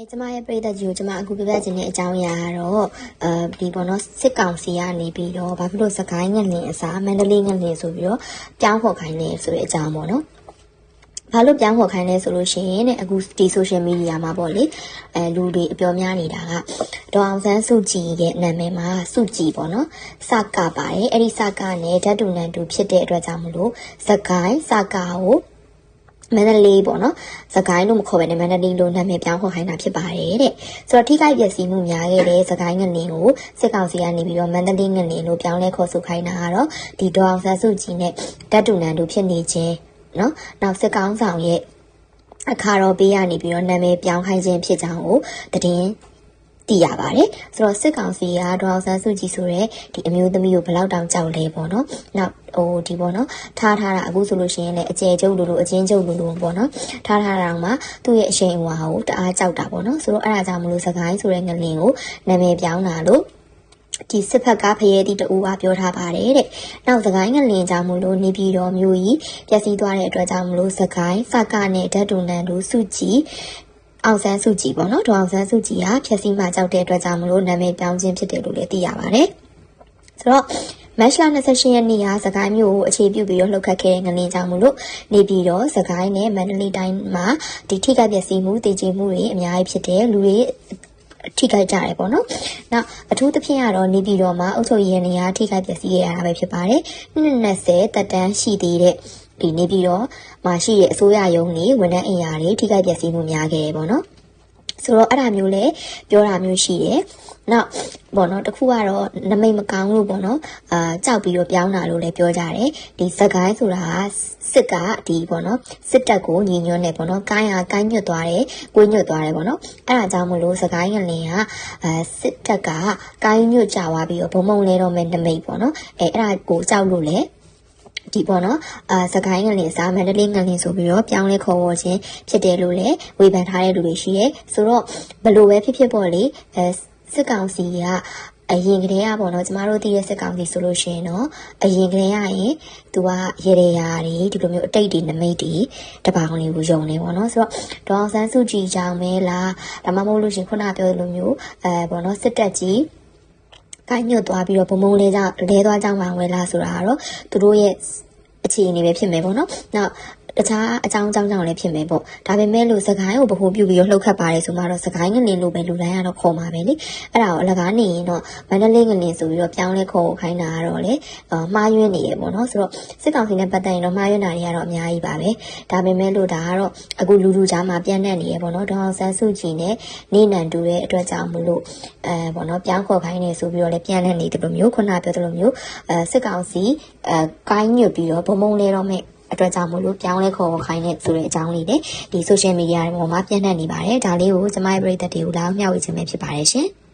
အဲကျမရဲ့ပြည်သက်ကြီးကိုကျမအခုပြပြချင်တဲ့အကြောင်းအရာကတော့အဲဒီပေါ့နော်စစ်ကောင်စီကနေပြီးတော့ဘာဖြစ်လို့စကိုင်းငလင်အစားမန္တလေးငလင်ဆိုပြီးတော့ပြောင်းခေါ်ခိုင်းနေဆိုတဲ့အကြောင်းပေါ့နော်ဘာလို့ပြောင်းခေါ်ခိုင်းလဲဆိုလို့ရှိရင်တဲ့အခုဒီ social media မှာပေါ့လေအဲလူတွေအပြောများနေတာကဒေါအောင်ဆန်းစုကြည်ရဲ့နာမည်မှာစုကြည်ပေါ့နော်စကပါတယ်အဲ့ဒီစကနဲ့ဓာတ်တူနန်တူဖြစ်တဲ့အတွက်ကြောင့်မလို့စကိုင်းစကကို မန္တလေးပေါ့နော်။စကိုင်းလို့မခေါ်ဘဲနဲ့မန္တလေးလို့နာမည်ပြောင်းခေါ်ခိုင်းတာဖြစ်ပါတယ်တဲ့။ဆိုတော့ထိခိုက်ပျက်စီးမှုများခဲ့တဲ့စကိုင်းငလင်ကိုစစ်ကောင်စီကနေပြီးတော့မန္တလေးငလင်လို့ပြောင်းလဲခေါ်ဆိုခိုင်းတာကတော့ဒီဒေါအောင်ဆန်းစုကြည်နဲ့တပ်တူနန်တို့ဖြစ်နေခြင်းနော်။နောက်စစ်ကောင်ဆောင်ရဲ့အခါတော်ပေးရနေပြီးတော့နာမည်ပြောင်းခိုင်းခြင်းဖြစ်ကြောင်းကိုတည်င်း တည်ရပါတယ်ဆိုတော့စစ်ကောင်စီကဒေါအောင်ဆန်းစုကြည်ဆိုတဲ့ဒီအမျိုးသမီးကိုဘယ်လောက်တောင်ကြောက်လဲပေါ့နော်နောက်ဟိုဒီပေါ့နော်ထားထားတာအခုဆိုလို့ရှိရင်လည်းအကျယ်ကျုပ်လိုလိုအချင်းကျုပ်လိုလိုပေါ့နော်ထားထားတာမှသူ့ရဲ့အရှိန်အဝါကိုတအားကြောက်တာပေါ့နော်ဆိုတော့အဲ့ဒါကြောင့်မလို့စကိုင်းဆိုတဲ့ငလင်ကိုနာမည်ပြောင်းတာလို့ဒီစစ်ဖက်ကဖရဲတီတူကပြောထားပါတယ်တဲ့။နောက်စကိုင်းငလင်ကြောင့်မလို့နေပြည်တော်မျိုးကြီးပျက်စီးသွားတဲ့အတွက်ကြောင့်မလို့စကိုင်းစကနဲ့ဓာတ်တူနန်တို့စုကြည် အောင်ဆန်းစုကြည်ပေါ့နော်ဒေါအောင်ဆန်းစုကြည်ဟာဖြည့်ဆည်းမှကြောက်တဲ့အတွက်ကြောင့်မလို့နာမည်ပြောင်းခြင်းဖြစ်တယ်လို့လည်းသိရပါတယ်။ဆိုတော့မတ်လ28ရက်နေ့ကစကိုင်းမြို့ကိုအခြေပြုပြီးတော့လှုပ်ခတ်ခဲ့တဲ့ငလင်းကြောင့်မလို့နေပြီးတော့စကိုင်းနဲ့မန္တလေးတိုင်းမှာဒီထိခိုက်ပျက်စီးမှုတည်ကြည်မှုတွေအများကြီးဖြစ်တယ်လူတွေထိခိုက်ကြတယ်ပေါ့နော်။နောက်အထူးသဖြင့်ကတော့နေပြည်တော်မှာအုပ်ချုပ်ရေးနေရာထိခိုက်ပျက်စီးရတာပဲဖြစ်ပါတယ်။နှစ်20တက်တန်းရှိသေးတဲ့ ဒီနေပြည်တော်မှာရှိတဲ့အစိုးရရုံးတွေဝန်ထမ်းအင်အားတွေထိခိုက်ပျက်စီးမှုများခဲ့တယ်ပေါ့နော်။ဆိုတော့အဲ့ဒါမျိုးလဲပြောတာမျိုးရှိတယ်။နောက်ပေါ့နော်တခုကတော့နမိတ်မကောင်းလို့ပေါ့နော်အာကြောက်ပြီးတော့ပြောင်းတာလို့လည်းပြောကြတယ်။ဒီဇကိုင်းဆိုတာစစ်ကဒီပေါ့နော်စစ်တပ်ကိုညီညွတ်နေပေါ့နော်ကိုင်းဟာကိုင်းညွတ်သွားတယ်ကိုင်းညွတ်သွားတယ်ပေါ့နော်အဲ့ဒါကြောင့်မလို့ဇကိုင်းငလင်ကအဲစစ်တပ်ကကိုင်းညွတ်ကြသွားပြီးတော့ဘုံဘုံလဲတော့မယ်နမိတ်ပေါ့နော်အဲအဲ့ဒါကိုကြောက်လို့လည်း ဒီပေါ့နော်အာစကိုင်းငလင်စားမန္တလေးငလင်ဆိုပြီးတော့ပြောင်းလဲခေါ်ဝေါ်ခြင်းဖြစ်တယ်လို့လည်းဝေဖန်ထားတဲ့လူတွေရှိရဲဆိုတော့ဘလို့ပဲဖြစ်ဖြစ်ပေါ့လေအဲစစ်ကောင်စီကအရင်ကတည်းကပေါ့နော်ကျမတို့သိတဲ့စစ်ကောင်စီဆိုလို့ရှိရင်တော့အရင်ကတည်းကရင်သူကရေရရာတွေဒီလိုမျိုးအတိတ်တွေနမိတ်တွေတပောင်လေးကိုယုံနေပေါ့နော်ဆိုတော့ဒေါအောင်ဆန်းစုကြည်ကြောင့်မဲလားဒါမှမဟုတ်လို့ရှင်ခုနပြောလိုမျိုးအဲပေါ့နော်စစ်တပ်ကြီး ကိုင်းညွတ်သွားပြီးတော့ဘုံဘုံလေးကြောင့်လဲသွားကြောင်းမှဝဲလားဆိုတာကတော့သူတို့ရဲ့ အခြေအနေပဲဖြစ်မယ်ပေါ့နော်။နောက်တခြားအကြောင်းအကြောင်းကြောင့်လည်းဖြစ်မယ်ပေါ့။ဒါပေမဲ့လို့စကိုင်းကိုဗဟုပြုပြီးတော့လှုပ်ခတ်ပါတယ်ဆိုမှတော့စကိုင်းငလင်လို့ပဲလူတိုင်းကတော့ခေါ်မှာပဲလေ။အဲ့ဒါကိုအလကားနေရင်တော့မန္တလေးငလင်ဆိုပြီးတော့ပြောင်းလဲခေါ်ခိုင်းတာကတော့လေအာမှားယွင်းနေရပေါ့နော်။ဆိုတော့စစ်ကောင်စီနဲ့ပတ်သက်ရင်တော့မှားယွင်းတာတွေကတော့အများကြီးပါပဲ။ဒါပေမဲ့လို့ဒါကတော့အခုလူလူကြားမှာပြန့်နှံ့နေရပေါ့နော်။ဒေါအောင်ဆန်းစုကြည်နဲ့နေနံတူတဲ့အတွက်ကြောင့်မလို့အဲပေါ့နော်ပြောင်းခေါ်ခိုင်းနေဆိုပြီးတော့လည်းပြန့်နှံ့နေတယ်လို့မျိုးခုနပြောသလိုမျိုးအဲစစ်ကောင်စီအဲကိုင်းညွတ်ပြီးတော့ဘုံဘုံလဲတော့မဲ့အတွက်ကြောင့်မို့လို့ပြောင်းလဲခေါ်ခိုင်းတဲ့ဆိုတဲ့အကြောင်းလေးတွေဒီ social media တွေပေါ်မှာပြန့်နှံ့နေပါတယ်ဒါလေးကိုကျမရဲ့ပရိသတ်တွေကိုလာမျှဝေခြင်းပဲဖြစ်ပါတယ်ရှင်။